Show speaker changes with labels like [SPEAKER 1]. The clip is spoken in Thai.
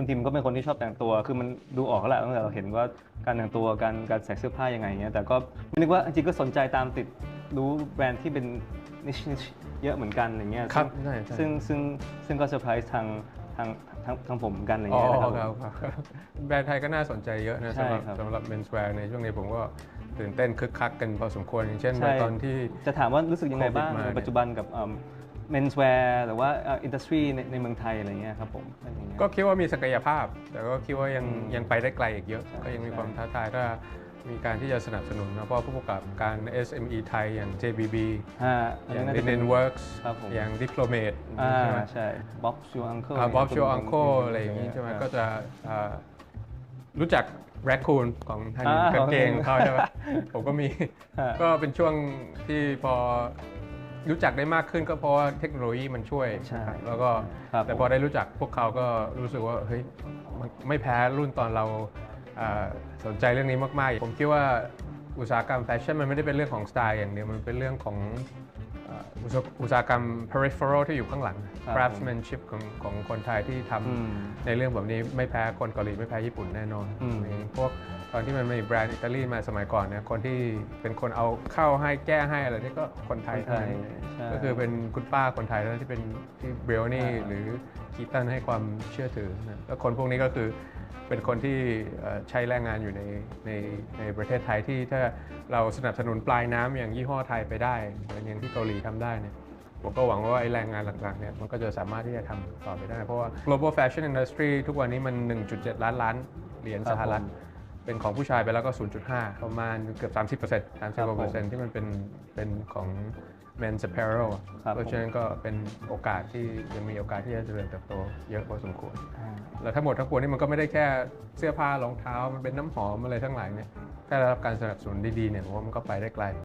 [SPEAKER 1] คุณทิมก็เป็นคนที่ชอบแต่งตัว คือมันดูออกแล้วแหละตั้งแต่เราเห็นว่าการแต่งตัว การการใส่เสื้อผ้ายังไงเงี้ย แต่ก็ไม่นึกว่าจริงๆก็สนใจตามติดรู้แบรนด์ที่เป็นนิชนิชเยอะเหมือนกันอย่างเงี้ย
[SPEAKER 2] ครับ
[SPEAKER 1] ซึ่ง
[SPEAKER 2] ใช่ใช่
[SPEAKER 1] ซึ่งซึ่งซึ่งก็เซอร์ไพรส์ทางทางทางทางผมเหมือนกันอะไร
[SPEAKER 2] อ๋อ
[SPEAKER 1] เงี้ยนะครับ
[SPEAKER 2] ครับครับครับแบรนด์ไทยก็น่าสนใจเยอะนะ
[SPEAKER 1] ใช่
[SPEAKER 2] สำหรับ
[SPEAKER 1] ครับ
[SPEAKER 2] สำหรับ menswear ในช่วงนี้ผมก็ตื่นเต้นคึกคักกันพอสมควรอย่างเช่น
[SPEAKER 1] ใช่
[SPEAKER 2] ตอนที่
[SPEAKER 1] จะถามว่ารู้สึกยังไงบ้าง
[SPEAKER 2] โควิดมา
[SPEAKER 1] ในปัจจุบันกับ เมนส์แวร์หรือว่าอินดัสทรีในในเมืองไทยอะไรเงี้ยครับผมอะไรอย่างเงี้ย
[SPEAKER 2] ก็คิดว่ามีศักยภาพ แต่ก็คิดว่ายัง
[SPEAKER 1] อืม
[SPEAKER 2] ยังไปได้ไกลอีกเยอะ
[SPEAKER 1] ใช่
[SPEAKER 2] ก็ยังมี
[SPEAKER 1] ใช่
[SPEAKER 2] ความท้าทายถ้ามีการที่จะสนับสนุนนะเพราะผู้ประกอบการ SME ไทยอย่าง JBB
[SPEAKER 1] ฮะอัน
[SPEAKER 2] อย่าง
[SPEAKER 1] นี้น่าจะเป็น
[SPEAKER 2] Linen Works
[SPEAKER 1] ครับผม
[SPEAKER 2] อย่าง Diplomat
[SPEAKER 1] อ่า
[SPEAKER 2] ใช่ไหม
[SPEAKER 1] ใช่บ๊อบชูอังเคิล
[SPEAKER 2] บ๊อบชัวอังโคอะไรอย่างนี้ใช่ไหมก็จะอ่ารู้จักแรคคูนของท่าน
[SPEAKER 1] อ่ากา
[SPEAKER 2] งเกง
[SPEAKER 1] ของ
[SPEAKER 2] เขาใช่ไหมผมก็มี
[SPEAKER 1] ฮะ
[SPEAKER 2] ก็เป็นช่วงที่พอ รู้จักได้มากขึ้นก็เพราะว่าเทคโนโลยีมันช่วย
[SPEAKER 1] ใช่
[SPEAKER 2] นะครับแล้วก็
[SPEAKER 1] ครับ
[SPEAKER 2] แต่
[SPEAKER 1] ผม
[SPEAKER 2] พอได้รู้จักพวกเขาก็รู้สึกว่าเฮ้ยมันไม่แพ้รุ่นตอนเราอ่าสนใจเรื่องนี้มากๆ ผมคิดว่า อุตสาหกรรมแฟชั่นมันไม่ได้เป็นเรื่องของสไตล์อย่างเดียวมันเป็นเรื่องของอ่าอุตสาอุตสาหกรรม peripheral ที่อยู่ข้างหลัง
[SPEAKER 1] ครับ
[SPEAKER 2] craftsmanship ของของคนไทยที่ทำ
[SPEAKER 1] อืม
[SPEAKER 2] ในเรื่องแบบนี้ไม่แพ้คนเกาหลีไม่แพ้ญี่ปุ่นแน่นอน
[SPEAKER 1] อืม
[SPEAKER 2] ในพวกตอนที่มันมีแบรนด์อิตาลีมาสมัยก่อนเนี่ยคนที่เป็นคนเอาเข้าให้แก้ให้อะไรนี่ก็คนไทย
[SPEAKER 1] คนไท
[SPEAKER 2] เท่ายนั้น
[SPEAKER 1] ใช่
[SPEAKER 2] ก็คือเป็นคุณป้าคนไทยแล้วที่เป็นที่เบลนี่
[SPEAKER 1] อ่า
[SPEAKER 2] หรือคีตันให้ความเชื่อถือนะแล้วคนพวกนี้ก็คือเป็นคนที่ใช้แรงงานอยู่ในในในประเทศไทยที่ถ้าเราสนับสนุนปลายน้ำอย่างยี่ห้อไทยไปได้เหมือนอย่างที่เกาหลีทำได้เนี่ยผมก็หวังว่าไอ้แรงงานหลักๆเนี่ยมันก็จะสามารถที่จะทำต่อไปได้ เพราะว่า global fashion industry ทุกวันนี้มัน 1.7 ล้านล้านเหรียญสหรัฐ เป็นของผู้ชายไปแล้วก็ 0.5 ประมาณเกือบ 30% 30กว่าเปอร์เซ็นต์ที่มันเป็นเป็นของ men's apparel อะ
[SPEAKER 1] ครับ
[SPEAKER 2] เพราะฉะนั้นก็เป็นโอกาสที่ยังมีโอกาสที่จะเจริญเติบโตเยอะพอสมควร
[SPEAKER 1] อ่า
[SPEAKER 2] แล้วทั้งหมดทั้งปวงนี่มันก็ไม่ได้แค่เสื้อผ้ารองเท้ามันเป็นน้ำหอมอะไรทั้งหลายเนี่ยถ้าได้รับการสนับสนุนดีๆเนี่ยผมว่ามันก็ไปได้ไกล